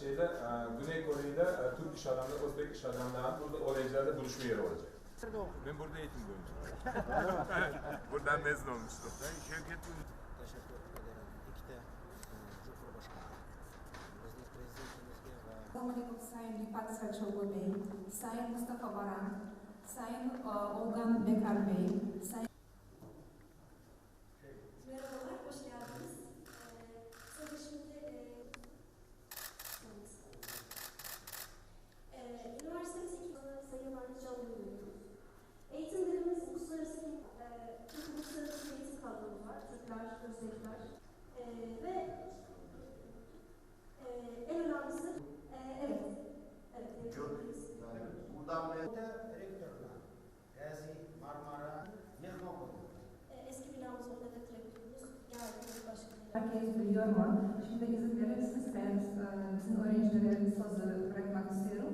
şeyde e, Güney Kore'de e, Türk iş adamları, Özbek iş adamları burada OLC'lerde buluşma yeri olacak. Ben burada eğitim görmüştüm. Buradan mezun olmuştum. Ben Şevket Teşekkür ederim. İki de e, Cumhurbaşkanı. Assalomu Sayın Rifat Sarchogo Bey, Sayın Mustafa Baran, Sayın Olgan Bekar Bey, Sayın Merhabalar, hoş geldiniz. Ee, size şimdi e, e, üniversitemiz iki Sayın Marlı Canlı'yı Eğitimlerimiz uluslararası, e, Türk uluslararası eğitim kadromuz var. Türkler, Özbekler. E, ve e, en önemlisi, e, evet, evet, eğitimlerimiz. Buradan ve rektörlar. Gazi, Marmara, Mehmoğlu. E, eski binamız orada da direktörümüz geldi, başkanıyla. Mu? Şimdi izin verirseniz ben e, bütün öğrencilere sözü bırakmak istiyorum.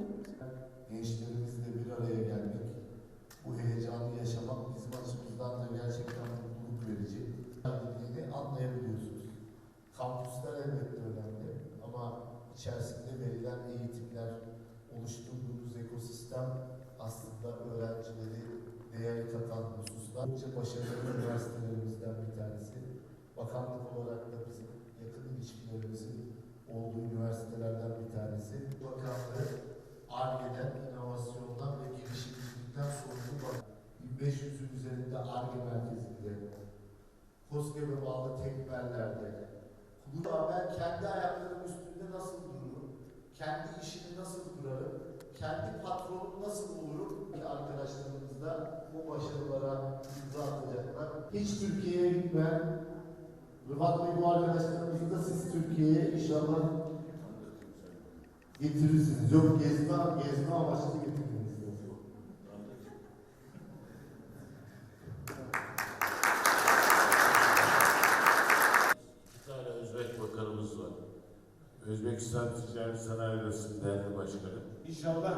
gençlerimizle bir araya gelmek, bu heyecanı yaşamak bizim açımızdan da gerçekten mutluluk verici. Önemliliğini anlayabiliyorsunuz. Kampüsler elbette önemli ama içerisinde verilen eğitimler, oluşturduğunuz ekosistem aslında öğrencileri değer katan hususlar. Başarılı üniversitelerimizden bir tanesi. Bakanlık olarak da bizim ilişkilerimizin olduğu üniversitelerden bir tanesi. Bakanlığı ARGE'den, inovasyondan ve girişimcilikten sorumlu bak. 1500'ün üzerinde ARGE merkezinde, KOSGEB'e bağlı tekbirlerde, bu da ben kendi ayaklarımın üstünde nasıl dururum, kendi işimi nasıl kurarım, kendi patronum nasıl olurum ki arkadaşlarımız da bu başarılara imza atacaklar. Hiç Türkiye'ye gitmeyen, Rıfat Bey bu arkadaşlarımızı da siz Türkiye'ye inşallah getirirsiniz. Yok gezme, gezme amaçlı getirdiniz. Özbek bakanımız var. Özbekistan Ticaret Sanayi Odası değerli başkanı. İnşallah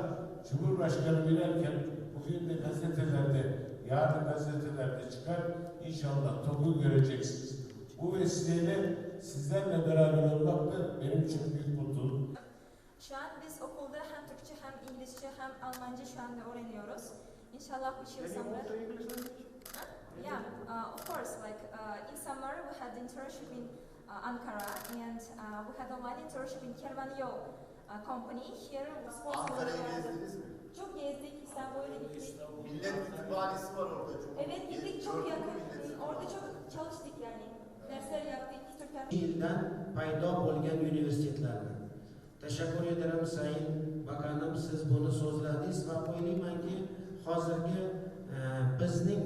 Cumhurbaşkanı binerken bugün de gazetelerde, yarın gazetelerde çıkar. İnşallah TOG'u göreceksiniz. Bu vesileyle sizlerle beraber olmak da benim için büyük mutluluk. Şu an biz okulda hem Türkçe hem İngilizce hem Almanca şu anda öğreniyoruz. İnşallah üç yıl sonra. Yeah, uh, of course. Like uh, in summer, we had internship in uh, Ankara, and uh, we had online internship in Kervanyo uh, company here. sports yildan paydo bo'lgan universitetlarni tashakkur ederim sayın bakanım siz bunu so'zladingiz va o'ylaymanki hozirgi e, bizning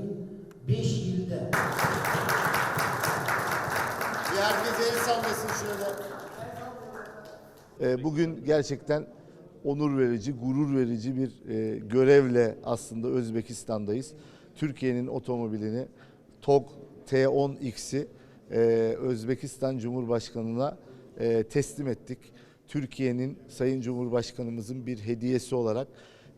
5 yilda herkes el sallasın şöyle. E, Bugün gerçekten onur verici, gurur verici bir e, görevle aslında Özbekistan'dayız. Türkiye'nin otomobilini TOG T10X'i e, Özbekistan Cumhurbaşkanı'na e, teslim ettik. Türkiye'nin Sayın Cumhurbaşkanımızın bir hediyesi olarak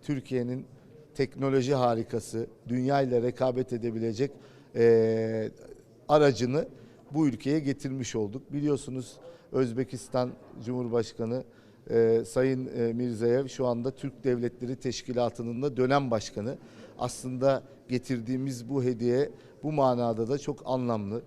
Türkiye'nin teknoloji harikası, dünya ile rekabet edebilecek e, aracını bu ülkeye getirmiş olduk. Biliyorsunuz Özbekistan Cumhurbaşkanı e, Sayın e, Mirzayev şu anda Türk Devletleri Teşkilatı'nın da dönem başkanı. Aslında getirdiğimiz bu hediye bu manada da çok anlamlı.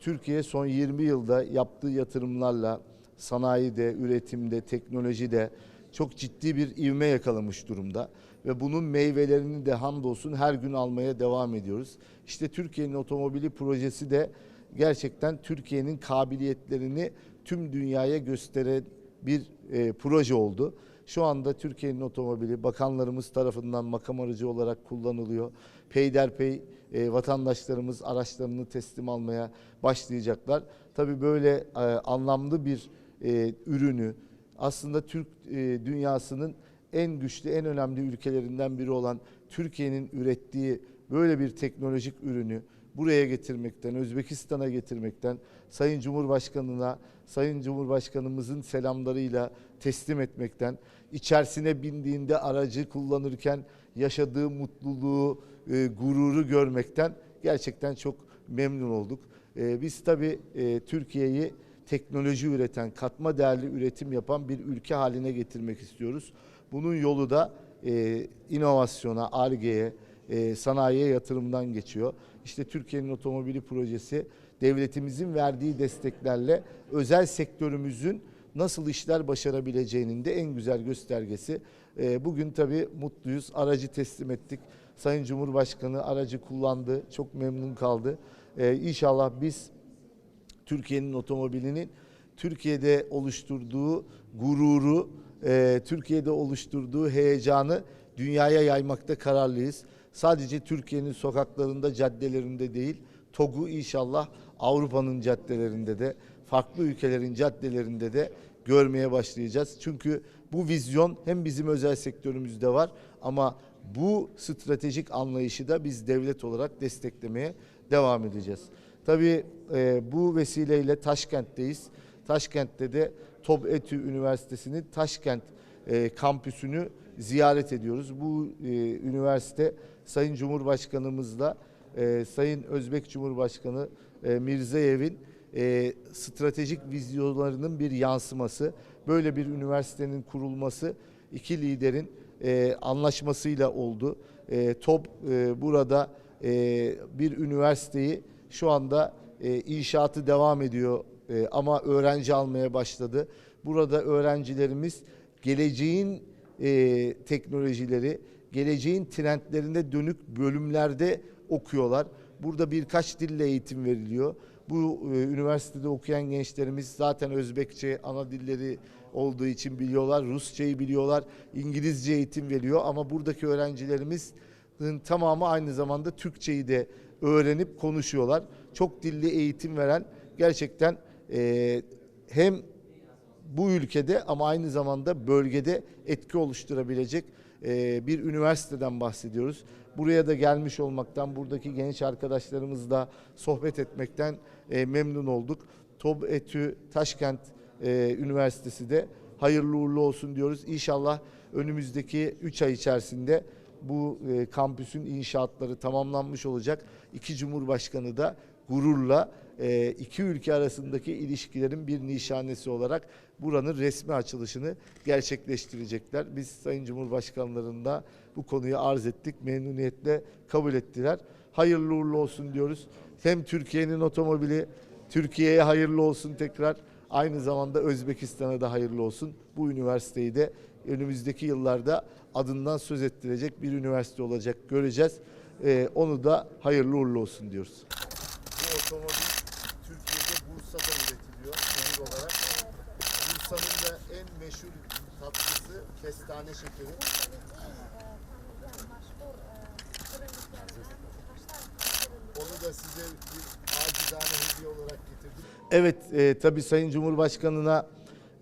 Türkiye son 20 yılda yaptığı yatırımlarla sanayide, üretimde, teknolojide çok ciddi bir ivme yakalamış durumda ve bunun meyvelerini de hamdolsun her gün almaya devam ediyoruz. İşte Türkiye'nin otomobili projesi de gerçekten Türkiye'nin kabiliyetlerini tüm dünyaya gösteren bir e, proje oldu. Şu anda Türkiye'nin otomobili bakanlarımız tarafından makam aracı olarak kullanılıyor. Peyderpey e, vatandaşlarımız araçlarını teslim almaya başlayacaklar. Tabii böyle e, anlamlı bir e, ürünü aslında Türk e, dünyasının en güçlü, en önemli ülkelerinden biri olan Türkiye'nin ürettiği böyle bir teknolojik ürünü buraya getirmekten, Özbekistan'a getirmekten, Sayın Cumhurbaşkanı'na, Sayın Cumhurbaşkanımızın selamlarıyla teslim etmekten, içerisine bindiğinde aracı kullanırken yaşadığı mutluluğu, e, gururu görmekten gerçekten çok memnun olduk. E, biz tabii e, Türkiye'yi teknoloji üreten, katma değerli üretim yapan bir ülke haline getirmek istiyoruz. Bunun yolu da e, inovasyona, ARGE'ye, e, sanayiye yatırımdan geçiyor. İşte Türkiye'nin otomobili projesi devletimizin verdiği desteklerle özel sektörümüzün nasıl işler başarabileceğinin de en güzel göstergesi. E, bugün tabii mutluyuz. Aracı teslim ettik. Sayın Cumhurbaşkanı aracı kullandı. Çok memnun kaldı. E, inşallah biz Türkiye'nin otomobilinin Türkiye'de oluşturduğu gururu, e, Türkiye'de oluşturduğu heyecanı dünyaya yaymakta kararlıyız. Sadece Türkiye'nin sokaklarında, caddelerinde değil, TOG'u inşallah Avrupa'nın caddelerinde de, farklı ülkelerin caddelerinde de görmeye başlayacağız. Çünkü bu vizyon hem bizim özel sektörümüzde var ama bu stratejik anlayışı da biz devlet olarak desteklemeye devam edeceğiz. Tabii e, bu vesileyle Taşkent'teyiz. Taşkent'te de TOBETÜ Üniversitesi'nin Taşkent e, kampüsünü ziyaret ediyoruz. Bu e, üniversite Sayın Cumhurbaşkanımızla e, Sayın Özbek Cumhurbaşkanı e, Mirzeyev'in e, stratejik vizyonlarının bir yansıması. Böyle bir üniversitenin kurulması iki liderin e, anlaşmasıyla oldu. E, TOB e, burada e, bir üniversiteyi şu anda e, inşaatı devam ediyor e, ama öğrenci almaya başladı. Burada öğrencilerimiz geleceğin e, teknolojileri, geleceğin trendlerine dönük bölümlerde okuyorlar. Burada birkaç dille eğitim veriliyor. Bu e, üniversitede okuyan gençlerimiz zaten Özbekçe ana dilleri olduğu için biliyorlar. Rusçayı biliyorlar. İngilizce eğitim veriyor ama buradaki öğrencilerimizin tamamı aynı zamanda Türkçeyi de öğrenip konuşuyorlar. Çok dilli eğitim veren gerçekten e, hem bu ülkede ama aynı zamanda bölgede etki oluşturabilecek e, bir üniversiteden bahsediyoruz. Buraya da gelmiş olmaktan, buradaki genç arkadaşlarımızla sohbet etmekten e, memnun olduk. TOB ETÜ Taşkent e, Üniversitesi de hayırlı uğurlu olsun diyoruz. İnşallah önümüzdeki 3 ay içerisinde bu kampüsün inşaatları tamamlanmış olacak. İki Cumhurbaşkanı da gururla e, iki ülke arasındaki ilişkilerin bir nişanesi olarak buranın resmi açılışını gerçekleştirecekler. Biz Sayın Cumhurbaşkanlarında bu konuyu arz ettik. Memnuniyetle kabul ettiler. Hayırlı uğurlu olsun diyoruz. Hem Türkiye'nin otomobili Türkiye'ye hayırlı olsun tekrar. Aynı zamanda Özbekistan'a da hayırlı olsun. Bu üniversiteyi de önümüzdeki yıllarda adından söz ettirecek bir üniversite olacak göreceğiz. Ee, onu da hayırlı uğurlu olsun diyoruz. Otomobil Türkiye'de Bursa'da üretiliyor şehir olarak. Bursa'nın da en meşhur tatlısı kestane şekeri. Onu da size bir acizane hediye olarak getirdim. Evet, e, tabii Sayın Cumhurbaşkanı'na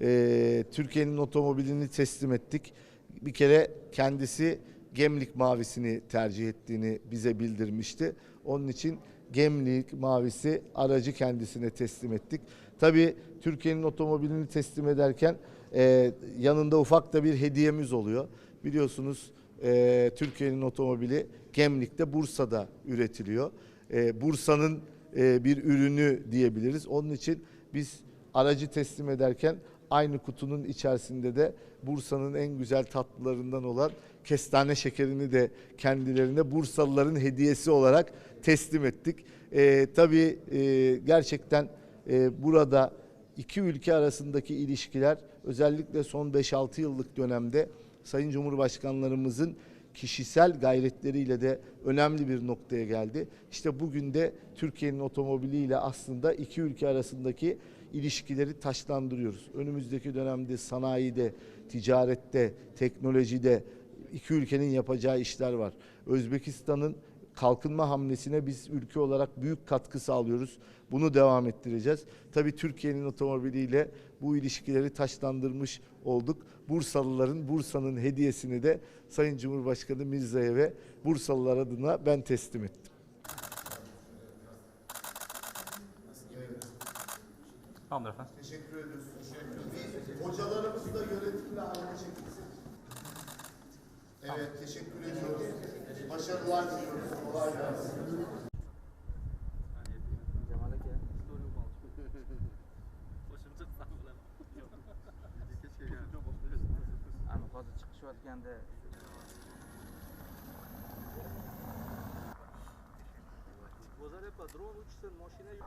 e, Türkiye'nin otomobilini teslim ettik. Bir kere kendisi Gemlik mavisini tercih ettiğini bize bildirmişti. Onun için Gemlik mavisi aracı kendisine teslim ettik. Tabii Türkiye'nin otomobilini teslim ederken e, yanında ufak da bir hediyemiz oluyor. Biliyorsunuz e, Türkiye'nin otomobili Gemlik'te Bursa'da üretiliyor. E, Bursa'nın e, bir ürünü diyebiliriz. Onun için biz aracı teslim ederken aynı kutunun içerisinde de Bursa'nın en güzel tatlılarından olan kestane şekerini de kendilerine Bursalıların hediyesi olarak teslim ettik. E, tabii e, gerçekten e, burada iki ülke arasındaki ilişkiler özellikle son 5-6 yıllık dönemde Sayın Cumhurbaşkanlarımızın kişisel gayretleriyle de önemli bir noktaya geldi. İşte bugün de Türkiye'nin otomobiliyle aslında iki ülke arasındaki ilişkileri taşlandırıyoruz. Önümüzdeki dönemde sanayide, ticarette, teknolojide iki ülkenin yapacağı işler var. Özbekistan'ın kalkınma hamlesine biz ülke olarak büyük katkı sağlıyoruz. Bunu devam ettireceğiz. Tabii Türkiye'nin otomobiliyle bu ilişkileri taşlandırmış olduk. Bursalıların Bursa'nın hediyesini de Sayın Cumhurbaşkanı Mirza'ya Bursalılar adına ben teslim ettim. Tamamdır efendim. Teşekkür ederiz. Teşekkür ederiz. Hocalarımız da yönetimle aynı çekilsin. Evet, teşekkür ediyoruz. Başarılar diliyoruz. Kolay gelsin. Ana hozir chiqishayotganda Bozar epa drone uçsun, maşine yok.